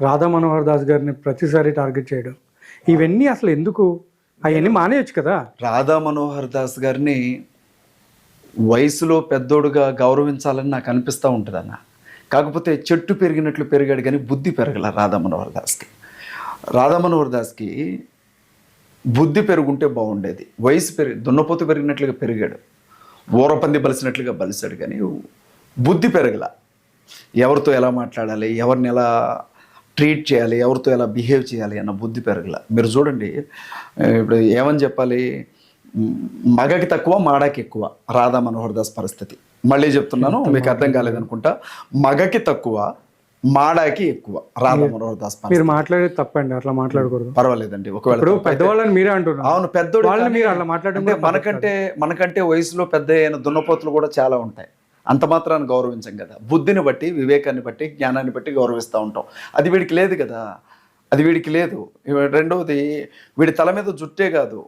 రాధా మనోహర్ దాస్ గారిని ప్రతిసారి టార్గెట్ చేయడం. ఇవన్నీ అసలు ఎందుకు? అవన్నీ మానేయచ్చు కదా. రాధా మనోహర్ దాస్ గారిని వయసులో పెద్దోడుగా గౌరవించాలని నాకు అనిపిస్తూ ఉంటుంది అన్న. కాకపోతే చెట్టు పెరిగినట్లు పెరిగాడు కానీ బుద్ధి పెరగల రాధా మనోహర్ దాస్కి రాధా మనోహర్ దాస్కి బుద్ధి పెరుగుంటే బాగుండేది. వయసు పెరిగి దున్నపోతు పెరిగినట్లుగా పెరిగాడు. ఊరపంది బలిసినట్లుగా బలిసాడు కానీ బుద్ధి పెరగల. ఎవరితో ఎలా మాట్లాడాలి ఎవరిని ఎలా ట్రీట్ చేయాలి ఎవరితో ఎలా బిహేవ్ చేయాలి అన్న బుద్ధి పెరగల. మీరు చూడండి ఇప్పుడు ఏమని చెప్పాలి? మగకి తక్కువ మాడకి ఎక్కువ. రాధా మనోహర్ దాస్ పరిస్థితి. మళ్ళీ చెప్తున్నాను మీకు అర్థం కాలేదనుకుంటా. మగకి తక్కువ మాడాకి ఎక్కువ. రాధా మనోహర్ దాస్ మీరు మాట్లాడేది తప్పండి అట్లా మాట్లాడకూడదు. పర్వాలేదండి ఒకవేళ పెద్దవాళ్ళని మీరే అంటున్నారు. అవును కానీ- మీరు అట్లా మాట్లాడడం మనకంటే మనకంటే వయసులో పెద్ద అయిన దున్నపోతులు కూడా చాలా ఉంటాయి. అంత మాత్రాన్ని గౌరవించం కదా. బుద్ధిని బట్టి వివేకాన్ని బట్టి జ్ఞానాన్ని బట్టి గౌరవిస్తూ ఉంటాం. అది వీడికి లేదు కదా. అది వీడికి లేదు. రెండవది వీడి తల మీద జుట్టే కాదు.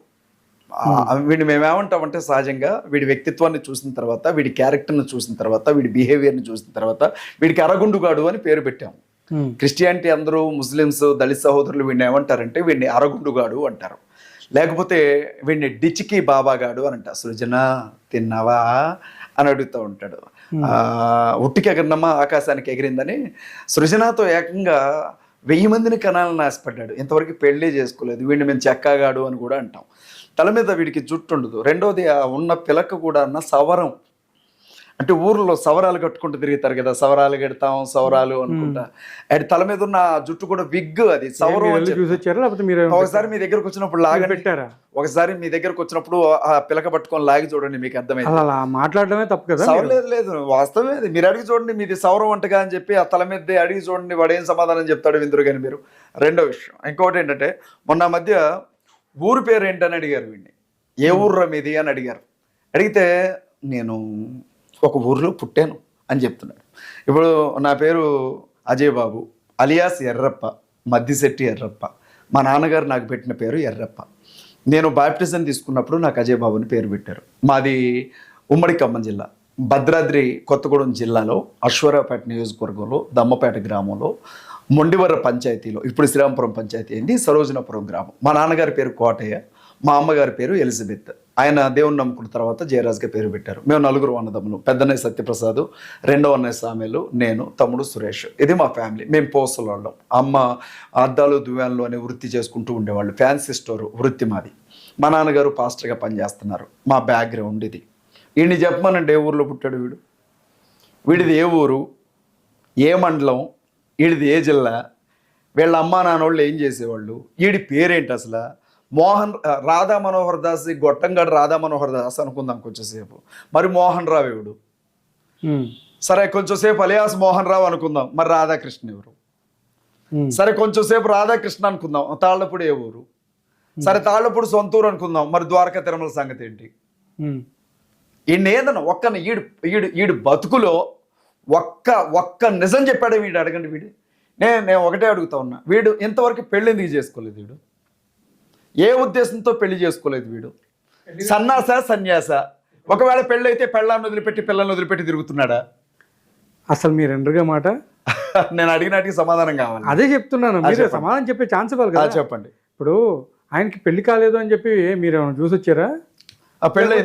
వీడిని మేమేమంటామంటే సహజంగా వీడి వ్యక్తిత్వాన్ని చూసిన తర్వాత వీడి క్యారెక్టర్ని చూసిన తర్వాత వీడి బిహేవియర్ని చూసిన తర్వాత వీడికి అరగుండుగాడు అని పేరు పెట్టాము. ఉమ్. క్రిస్టియానిటీ అందరూ ముస్లిమ్స్ దళిత సహోదరులు వీడిని ఏమంటారంటే వీడిని అరగుండుగాడు అంటారు. లేకపోతే వీడిని డిచికి బాబాగాడు అని అంటారు. సృజన తిన్నావా? అని అడుగుతూ ఉంటాడు. ఆ, ఉట్టికి ఎగరినమ్మా ఆకాశానికి ఎగిరిందని సృజనతో ఏకంగా వెయ్యి మందిని కనాలని ఆశపడ్డాడు ఇంతవరకు పెళ్ళే చేసుకోలేదు. వీడిని మేము చెక్కగాడు అని కూడా అంటాం. తల మీద వీడికి జుట్టు ఉండదు. రెండోది ఆ ఉన్న పిలక కూడా అన్న సవరం. అంటే ఊర్లో సవరాలు కట్టుకుంటూ తిరుగుతారు కదా సవరాలు కడతాం సవరాలు అనుకుంటా. అది తల మీద ఉన్న జుట్టు కూడా విగ్ అది సవరం ఒకసారి మీ దగ్గరకు వచ్చినప్పుడు లాగండి. పెట్టారా? ఒకసారి మీ దగ్గరకు వచ్చినప్పుడు ఆ పిలక పట్టుకొని లాగి చూడండి మీకు అర్థమైంది అలా మాట్లాడడమే తప్పు కదా సవరం లేదు లేదు వాస్తవమే మీరు అడిగి చూడండి మీది సౌరం వంటగా అని చెప్పి ఆ తల మీద అడిగి చూడండి వాడు ఏం సమాధానం చెప్తాడు విందురు కానీ మీరు. రెండో విషయం ఇంకొకటి ఏంటంటే మొన్న మధ్య ఊరు పేరు ఏంటని అడిగారు వీడిని. ఏ ఊర్రా మీది అని అడిగారు. అడిగితే నేను ఒక ఊర్లో పుట్టాను అని చెప్తున్నాడు. ఇప్పుడు నా పేరు అజయ్ బాబు అలియాస్ ఎర్రప్ప మద్దిశెట్టి ఎర్రప్ప. మా నాన్నగారు నాకు పెట్టిన పేరు ఎర్రప్ప. నేను బాప్టిజం తీసుకున్నప్పుడు నాకు అజయ్ బాబు అని పేరు పెట్టారు. మాది ఉమ్మడి ఖమ్మం జిల్లా భద్రాద్రి కొత్తగూడెం జిల్లాలో అశ్వరాపేట నియోజకవర్గంలో దమ్మపేట గ్రామంలో మొండివర పంచాయతీలో ఇప్పుడు శ్రీరాంపురం పంచాయతీ అండి సరోజనపురం గ్రామం. మా నాన్నగారి పేరు కోటయ్య మా అమ్మగారి పేరు ఎలిజబెత్. ఆయన దేవుని నమ్ముకున్న తర్వాత జయరాజ్గా పేరు పెట్టారు. మేము నలుగురు అన్నదమ్ములు. పెద్దన్నయ్య సత్యప్రసాద్ రెండో అన్నయ్య సామెలు నేను తమ్ముడు సురేష్. ఇది మా ఫ్యామిలీ. మేము పోసల వాళ్ళం అమ్మ అద్దాలు దువ్యాన్లు అనే వృత్తి చేసుకుంటూ ఉండేవాళ్ళు. ఫ్యాన్సీ స్టోర్ వృత్తి మాది. మా నాన్నగారు పాస్టర్గా పనిచేస్తున్నారు. మా బ్యాక్గ్రౌండ్ ఇది. వీడిని చెప్పమనండి ఏ ఊర్లో పుట్టాడు వీడు? వీడిది ఏ ఊరు? ఏ మండలం? వీడిది ఏ జిల్లా? వీళ్ళ అమ్మా నాన్నోళ్ళు ఏం చేసేవాళ్ళు? వీడి పేరేంటి అసలు? మోహన్ రాధా మనోహర్ దాస్ గొట్టంగాడు రాధా మనోహర్ దాస్ అనుకుందాం కొంచెంసేపు మరి మోహన్ రావు ఎవడు. సరే కొంచెంసేపు అలియాస్ మోహన్ రావు అనుకుందాం. మరి రాధాకృష్ణ ఎవరు. సరే కొంచెంసేపు రాధాకృష్ణ అనుకుందాం. తాళ్ళపూడి ఏ ఊరు సరే తాళ్ళపూడి సొంతూరు అనుకుందాం. మరి ద్వారకా తిరుమల సంగతి ఏంటి. ఈయన ఒక్క ఈడు ఈడు ఈడు బతుకులో ఒక్క ఒక్క నిజం చెప్పాడే వీడు అడగండి వీడు. నేను నేను ఒకటే అడుగుతా ఉన్నా. వీడు ఇంతవరకు పెళ్ళి ఎందుకు చేసుకోలేదు వీడు? ఏ ఉద్దేశంతో పెళ్ళి చేసుకోలేదు వీడు? సన్నాస సన్యాస? ఒకవేళ పెళ్ళి అయితే పెళ్ళాన్ని వదిలిపెట్టి పిల్లల్ని వదిలిపెట్టి తిరుగుతున్నాడా? అసలు మీరు ఎండరుగా మాట? నేను అడిగినట్టుగా సమాధానం కావాలి. అదే చెప్తున్నాను. మీరు. సమాధానం చెప్పే ఛాన్స్ ఇవ్వాలి కదా. చెప్పండి. ఇప్పుడు ఆయనకి పెళ్ళి కాలేదు అని చెప్పి మీరు ఏమైనా చూసి వచ్చారా? ఆ పెళ్ళి?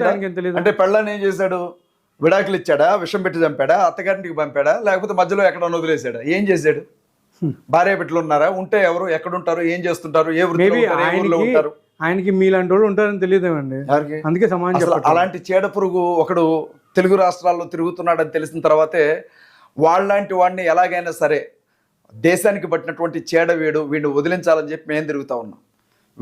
అంటే పెళ్ళని ఏం చేశాడు? విడాకులు ఇచ్చాడా? విషం పెట్టి చంపాడా? అత్తగారింటికి పంపాడా? లేకపోతే మధ్యలో ఎక్కడ వదిలేశాడా? ఏం చేశాడు? భార్య బిడ్డలు ఉన్నారా? ఉంటే ఎవరు? ఎక్కడ ఉంటారు ఏం చేస్తుంటారు? ఏ వృత్తిలో ఉంటారు, ఆయనకి మీలాంటి వాళ్ళు ఉంటారని తెలియదేమండి? అందుకే చెప్పట్లేదు. అలాంటి చీడ పురుగు ఒకడు తెలుగు రాష్ట్రాల్లో తిరుగుతున్నాడని తెలిసిన తర్వాతే వాళ్ళలాంటి వాడిని ఎలాగైనా సరే దేశానికి పట్టినటువంటి చీడ వీడు వీడిని వదిలించాలని చెప్పి మేము తిరుగుతా ఉన్నాం.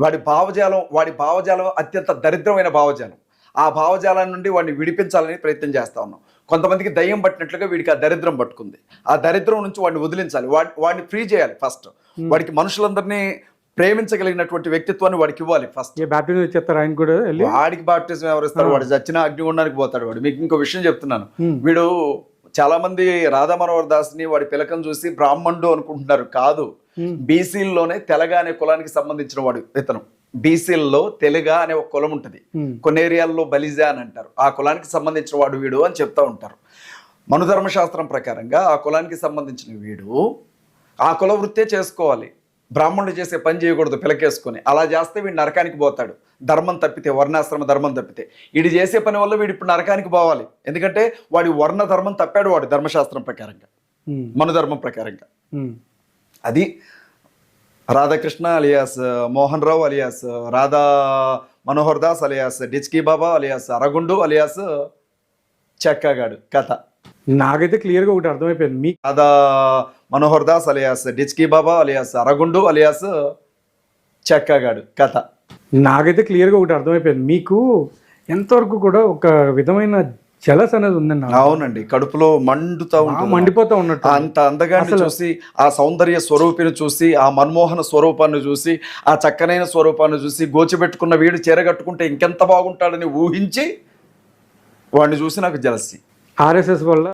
వాడి భావజాలం వాడి భావజాలం అత్యంత దరిద్రమైన భావజాలం. ఆ భావజాలం నుండి వాడిని విడిపించాలని ప్రయత్నం చేస్తా ఉన్నాం. కొంతమందికి దయ్యం పట్టినట్లుగా వీడికి ఆ దరిద్రం పట్టుకుంది. ఆ దరిద్రం నుంచి వాడిని వదిలించాలి. వాడి వాడిని ఫ్రీ చేయాలి ఫస్ట్. వాడికి మనుషులందరినీ ప్రేమించగలిగినటువంటి వ్యక్తిత్వాన్ని వాడికి ఇవ్వాలి ఫస్ట్. ఏ బ్యాప్టిజం ఇచ్చేస్తారు ఆయన కూడా వాడికి బాప్టిజం ఎవరు ఇస్తారు? వాడు చచ్చిన అగ్నిగుండానికి పోతాడు వాడు. మీకు ఇంకో విషయం చెప్తున్నాను. Hmm. వీడు చాలా మంది రాధా మనోహర్ దాస్ని వాడి పిలకం చూసి బ్రాహ్మణుడు అనుకుంటున్నారు. కాదు. Hmm. బీసీల్లోనే తెలగ అనే కులానికి సంబంధించిన వాడు ఇతను. బీసీల్లో తెలుగ అనే ఒక కులం ఉంటుంది. కొన్ని ఏరియాల్లో బలిజా అని అంటారు. ఆ కులానికి సంబంధించిన వాడు వీడు అని చెప్తా ఉంటారు. మనుధర్మశాస్త్రం ప్రకారంగా ఆ కులానికి సంబంధించిన వీడు ఆ కుల వృత్తే చేసుకోవాలి. బ్రాహ్మణుడు చేసే పని చేయకూడదు పిలకేసుకొని. అలా చేస్తే వీడు నరకానికి పోతాడు. ధర్మం తప్పితే వర్ణాశ్రమ ధర్మం తప్పితే. వీడు చేసే పని వల్ల వీడు ఇప్పుడు నరకానికి పోవాలి. ఎందుకంటే వాడి వర్ణ ధర్మం తప్పాడు వాడు ధర్మశాస్త్రం ప్రకారంగా. మనుధర్మం ప్రకారంగా. అది Radhakrishna alias Mohan Rao alias Radha Manohar Das alias Dichki Baba alias అరగుండు alias చెక్కగాడు. కథ. నాకైతే క్లియర్గా ఒకటి అర్థమైపోయింది. మీ రాధా మనోహర్ దాస్ అలియాస్ డిచ్కీ బాబా అలియాస్ అరగుండు అలియాస్ చెక్కగాడు. కథ. నాకైతే క్లియర్గా ఒకటి అర్థమైపోయింది. మీకు ఎంతవరకు కూడా ఒక విధమైన జలస్ అనేది ఉందండి. అవునండి కడుపులో మండుతా ఉంటుంది. మండిపోతా ఉన్నట్టు అంత అందగాన్ని చూసి ఆ సౌందర్య స్వరూపిని చూసి ఆ మన్మోహన స్వరూపాన్ని చూసి ఆ చక్కనైన స్వరూపాన్ని చూసి గోచిపెట్టుకున్న వీడు చీరగట్టుకుంటే ఇంకెంత బాగుంటాడని ఊహించి వాడిని చూసి నాకు జలసి. ఆర్ఎస్ఎస్ వల్ల